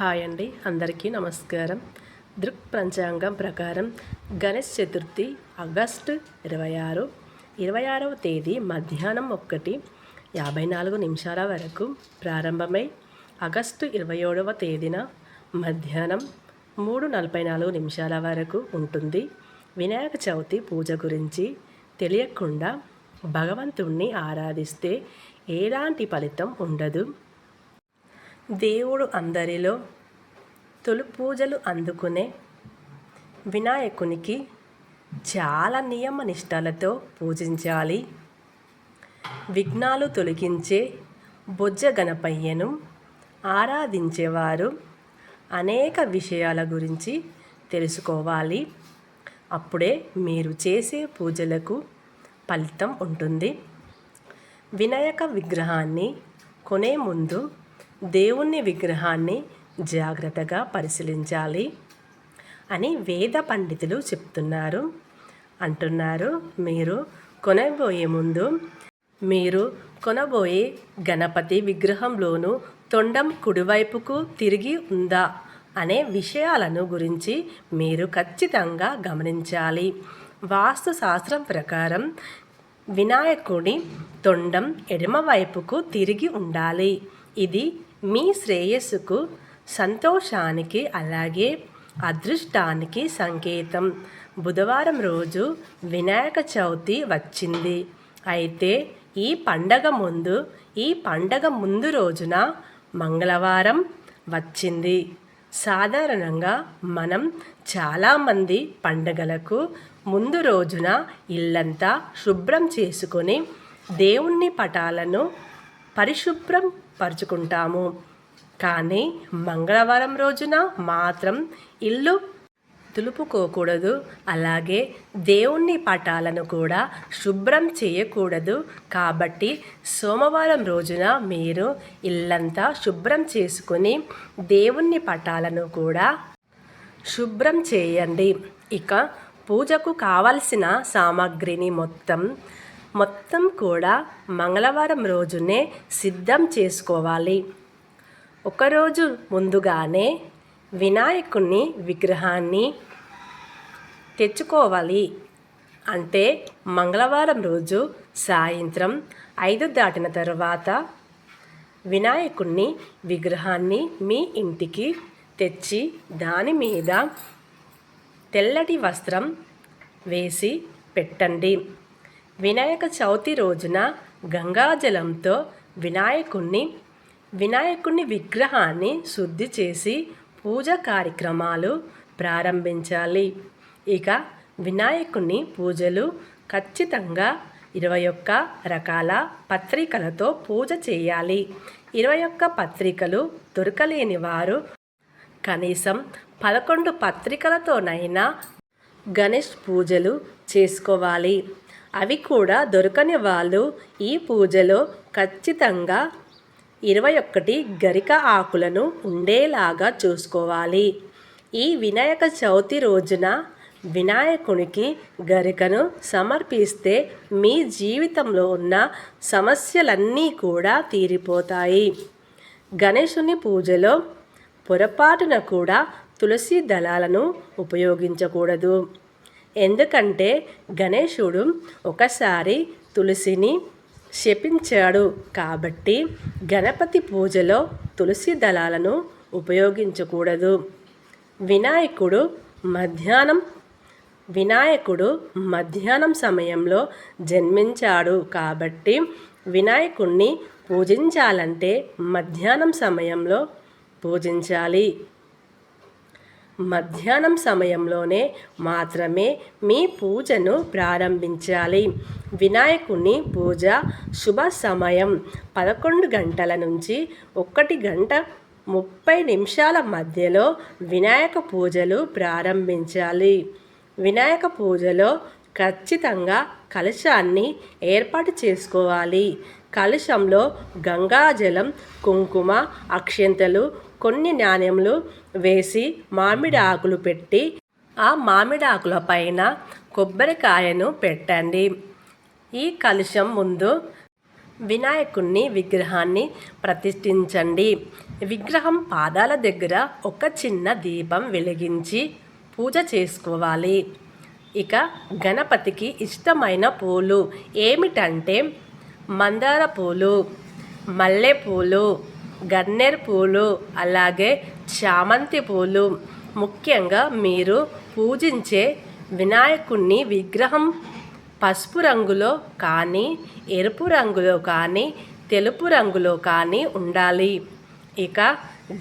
Hi అండి. అందరికీ నమస్కారం. దృక్ పంచాంగం ప్రకారం గణేష్ చతుర్థి ఆగస్టు ఇరవై ఆరు. ఇరవై ఆరవ తేదీ మధ్యాహ్నం ఒక్కటి యాభై నాలుగు నిమిషాల వరకు ప్రారంభమై ఆగస్టు ఇరవై ఏడవ తేదీన మధ్యాహ్నం మూడు నలభై నాలుగు నిమిషాల వరకు ఉంటుంది. వినాయక చవితి పూజ గురించి తెలియకుండా భగవంతుణ్ణి ఆరాధిస్తే ఎలాంటి ఫలితం ఉండదు. దేవుడు అందరిలో తొలి పూజలు అందుకునే వినాయకునికి చాలా నియమ నిష్టలతో పూజించాలి. విఘ్నాలు తొలగించే బొజ్జ గణపయ్యను ఆరాధించేవారు అనేక విషయాల గురించి తెలుసుకోవాలి. అప్పుడే మీరు చేసే పూజలకు ఫలితం ఉంటుంది. వినాయక విగ్రహాన్ని కొనే ముందు దేవుని విగ్రహాన్ని జాగ్రత్తగా పరిశీలించాలి అని వేద పండితులు చెప్తున్నారు. అంటున్నారు మీరు కొనబోయే ముందు మీరు కొనబోయే గణపతి విగ్రహంలోనూ తొండం కుడివైపుకు తిరిగి ఉందా అనే విషయాలను గురించి మీరు ఖచ్చితంగా గమనించాలి. వాస్తు శాస్త్రం ప్రకారం వినాయకుడి తొండం ఎడమవైపుకు తిరిగి ఉండాలి. ఇది మీ శ్రేయస్సుకు సంతోషానికి అలాగే అదృష్టానికి సంకేతం. బుధవారం రోజు వినాయక చవితి వచ్చింది. అయితే ఈ పండగ ముందు ఈ పండగ ముందు రోజున మంగళవారం వచ్చింది. సాధారణంగా మనం చాలామంది పండగలకు ముందు రోజున ఇల్లంతా శుభ్రం చేసుకొని దేవుణ్ణి పటాలను పరిశుభ్రం పరుచుకుంటాము. కానీ మంగళవారం రోజున మాత్రం ఇల్లు తులుపుకోకూడదు. అలాగే దేవుణ్ణి పటాలను కూడా శుభ్రం చేయకూడదు. కాబట్టి సోమవారం రోజున మీరు ఇల్లంతా శుభ్రం చేసుకుని దేవుణ్ణి పటాలను కూడా శుభ్రం చేయండి. ఇక పూజకు కావలసిన సామాగ్రిని మొత్తం మొత్తం కూడా మంగళవారం రోజునే సిద్ధం చేసుకోవాలి. ఒకరోజు ముందుగానే వినాయకుని విగ్రహాన్ని తెచ్చుకోవాలి. అంటే మంగళవారం రోజు సాయంత్రం ఐదు దాటిన తర్వాత వినాయకుణ్ణి విగ్రహాన్ని మీ ఇంటికి తెచ్చి దాని మీద తెల్లటి వస్త్రం వేసి పెట్టండి. వినాయక చవితి రోజున గంగాజలంతో వినాయకుణ్ణి వినాయకుని విగ్రహాన్ని శుద్ధి చేసి పూజ కార్యక్రమాలు ప్రారంభించాలి. ఇక వినాయకుని పూజలు ఖచ్చితంగా ఇరవై ఒక్క రకాల పత్రికలతో పూజ చేయాలి. ఇరవై ఒక్క పత్రికలు దొరకలేని వారు కనీసం పదకొండు పత్రికలతోనైనా గణేష్ పూజలు చేసుకోవాలి. అవి కూడా దొరకని వాళ్ళు ఈ పూజలో ఖచ్చితంగా ఇరవై ఒకటి గరిక ఆకులను ఉండేలాగా చూసుకోవాలి. ఈ వినాయక చవితి రోజున వినాయకునికి గరికను సమర్పిస్తే మీ జీవితంలో ఉన్న సమస్యలన్నీ కూడా తీరిపోతాయి. గణేశుని పూజలో పొరపాటున కూడా తులసి దళాలను ఉపయోగించకూడదు. ఎందుకంటే గణేశుడు ఒకసారి తులసిని శపించాడు కాబట్టి గణపతి పూజలో తులసి దళాలను ఉపయోగించకూడదు. వినాయకుడు మధ్యాహ్నం వినాయకుడు మధ్యాహ్నం సమయంలో జన్మించాడు కాబట్టి వినాయకుణ్ణి పూజించాలంటే మధ్యాహ్నం సమయంలో పూజించాలి. మధ్యాహ్నం సమయంలోనే మాత్రమే మీ పూజను ప్రారంభించాలి. వినాయకుని పూజ శుభ సమయం పదకొండు గంటల నుంచి ఒకటి గంట ముప్పై నిమిషాల మధ్యలో వినాయక పూజలు ప్రారంభించాలి. వినాయక పూజలో ఖచ్చితంగా కలశాన్ని ఏర్పాటు చేసుకోవాలి. కలశంలో గంగాజలం కుంకుమ అక్షంతలు కొన్ని నాణ్యములు వేసి మామిడి ఆకులు పెట్టి ఆ మామిడి ఆకుల పైన కొబ్బరికాయను పెట్టండి. ఈ కలుషం ముందు వినాయకుణ్ణి విగ్రహాన్ని ప్రతిష్ఠించండి. విగ్రహం పాదాల దగ్గర ఒక చిన్న దీపం వెలిగించి పూజ చేసుకోవాలి. ఇక గణపతికి ఇష్టమైన పూలు ఏమిటంటే మందార పూలు మల్లెపూలు గన్నేరు పూలు అలాగే చామంతి పూలు. ముఖ్యంగా మీరు పూజించే వినాయకుణ్ణి విగ్రహం పసుపు రంగులో కానీ ఎరుపు రంగులో కానీ తెలుపు రంగులో కానీ ఉండాలి. ఇక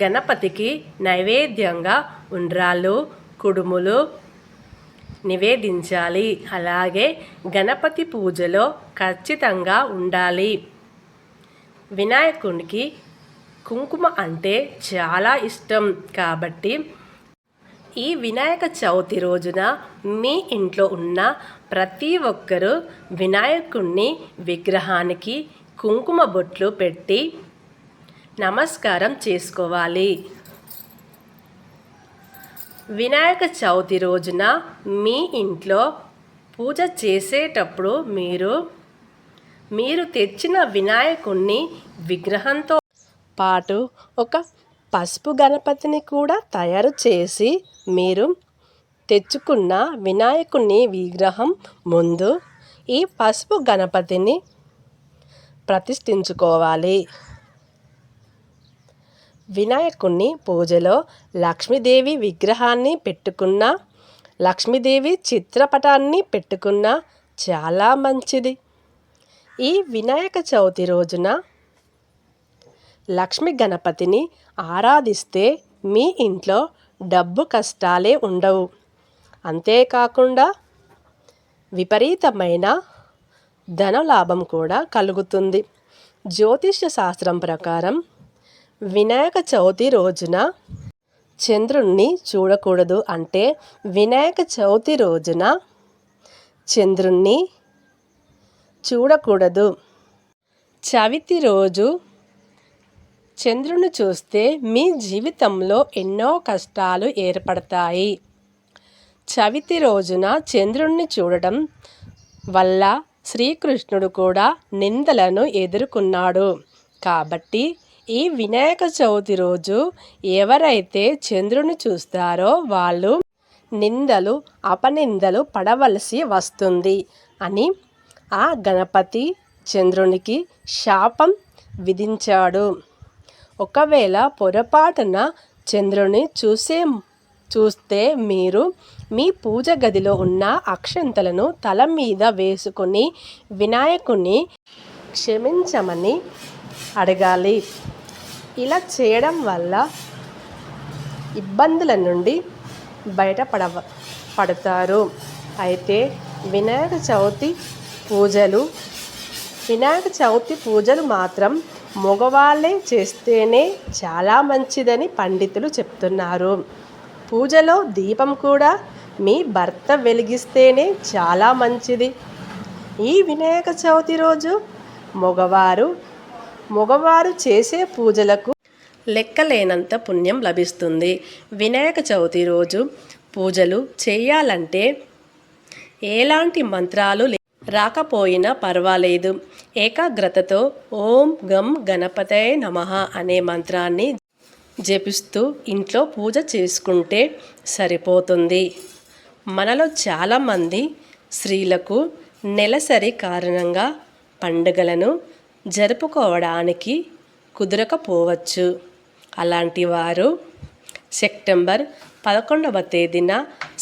గణపతికి నైవేద్యంగా ఉండ్రాలు కుడుములు నివేదించాలి. అలాగే గణపతి పూజలో ఖచ్చితంగా ఉండాలి. వినాయకునికి కుంకుమ అంటే చాలా ఇష్టం. కాబట్టి ఈ వినాయక చవితి రోజున మీ ఇంట్లో ఉన్న ప్రతి ఒక్కరూ వినాయకుణ్ణి విగ్రహానికి కుంకుమ బొట్లు పెట్టి నమస్కారం చేసుకోవాలి. వినాయక చవితి రోజున మీ ఇంట్లో పూజ చేసేటప్పుడు మీరు మీరు తెచ్చిన వినాయకుణ్ణి విగ్రహంతో పాటు ఒక పసుపు గణపతిని కూడా తయారు చేసి మీరు తెచ్చుకున్న వినాయకుని విగ్రహం ముందు ఈ పసుపు గణపతిని ప్రతిష్ఠించుకోవాలి. వినాయకుణ్ణి పూజలో లక్ష్మీదేవి విగ్రహాన్ని పెట్టుకున్న లక్ష్మీదేవి చిత్రపటాన్ని పెట్టుకున్న చాలా మంచిది. ఈ వినాయక చవితి రోజున లక్ష్మి గణపతిని ఆరాధిస్తే మీ ఇంట్లో డబ్బు కష్టాలే ఉండవు. అంతేకాకుండా విపరీతమైన ధనలాభం కూడా కలుగుతుంది. జ్యోతిష్య శాస్త్రం ప్రకారం వినాయక చవితి రోజున చంద్రుణ్ణి చూడకూడదు అంటే వినాయక చవితి రోజున చంద్రుణ్ణి చూడకూడదు. చవితి రోజు చంద్రుని చూస్తే మీ జీవితంలో ఎన్నో కష్టాలు ఏర్పడతాయి. చవితి రోజున చంద్రుణ్ణి చూడడం వల్ల శ్రీకృష్ణుడు కూడా నిందలను ఎదుర్కొన్నాడు. కాబట్టి ఈ వినాయక చవితి రోజు ఎవరైతే చంద్రుని చూస్తారో వాళ్ళు నిందలు అపనిందలు పడవలసి వస్తుంది అని ఆ గణపతి చంద్రునికి శాపం విధించాడు. ఒకవేళ పొరపాటున చంద్రుని చూసే చూస్తే మీరు మీ పూజ గదిలో ఉన్న అక్షంతలను తల మీద వేసుకుని వినాయకుని క్షమించమని అడగాలి. ఇలా చేయడం వల్ల ఇబ్బందుల నుండి బయటపడ పడతారు. అయితే వినాయక చవితి పూజలు వినాయక చవితి పూజలు మాత్రం మగవాళ్ళే చేస్తేనే చాలా మంచిదని పండితులు చెప్తున్నారు. పూజలో దీపం కూడా మీ భర్త వెలిగిస్తేనే చాలా మంచిది. ఈ వినాయక చవితి రోజు మగవారు మగవారు చేసే పూజలకు లెక్కలేనంత పుణ్యం లభిస్తుంది. వినాయక చవితి రోజు పూజలు చేయాలంటే ఎలాంటి మంత్రాలు రాకపోయినా పర్వాలేదు. ఏకాగ్రతతో ఓం గం గణపతే నమ అనే మంత్రాన్ని జపిస్తూ ఇంట్లో పూజ చేసుకుంటే సరిపోతుంది. మనలో చాలామంది స్త్రీలకు నెలసరి కారణంగా పండుగలను జరుపుకోవడానికి కుదరకపోవచ్చు. అలాంటి వారు సెప్టెంబర్ పదకొండవ తేదీన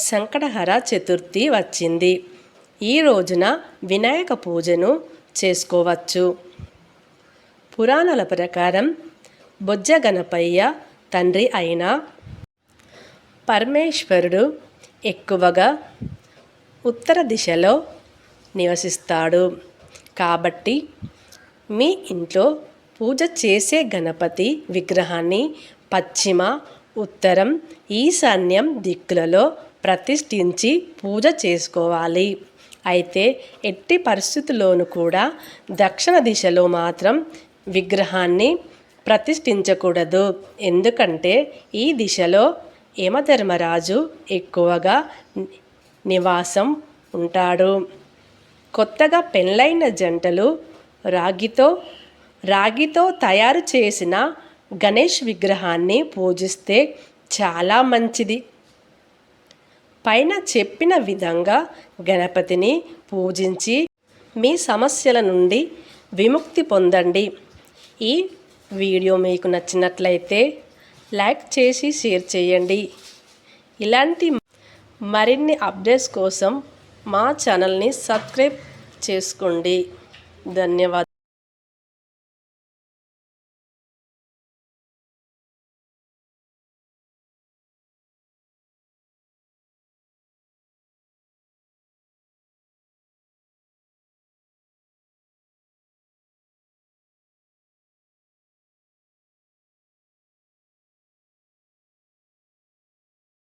సంకటహర చతుర్థి వచ్చింది. ఈ రోజున వినాయక పూజను చేసుకోవచ్చు. పురాణాల ప్రకారం బొజ్జ గణపయ్య తండ్రి అయిన పరమేశ్వరుడు ఎక్కువగా ఉత్తర దిశలో నివసిస్తాడు. కాబట్టి మీ ఇంట్లో పూజ చేసే గణపతి విగ్రహాన్ని పశ్చిమ ఉత్తరం ఈశాన్యం దిక్కులలో ప్రతిష్ఠించి పూజ చేసుకోవాలి. అయితే ఎట్టి పరిస్థితుల్లోనూ కూడా దక్షిణ దిశలో మాత్రం విగ్రహాన్ని ప్రతిష్ఠించకూడదు. ఎందుకంటే ఈ దిశలో యమధర్మరాజు ఎక్కువగా నివాసం ఉంటాడు. కొత్తగా పెళ్ళైన జంటలు రాగితో రాగితో తయారు చేసిన గణేష్ విగ్రహాన్ని పూజిస్తే చాలా మంచిది. పైన చెప్పిన విధంగా గణపతిని పూజించి మీ సమస్యల నుండి విముక్తి పొందండి. ఈ వీడియో మీకు నచ్చినట్లయితే లైక్ చేసి షేర్ చేయండి. ఇలాంటి మరిన్ని అప్డేట్స్ కోసం మా ఛానల్ని సబ్స్క్రైబ్ చేసుకోండి. ధన్యవాదాలు